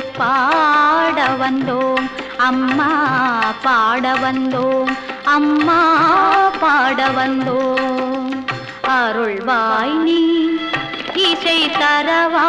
பாட வந்தோம் அம்மா பாட வந்தோம் அம்மா பாட வந்தோம். அருள்வாய் நீ இசை தரவா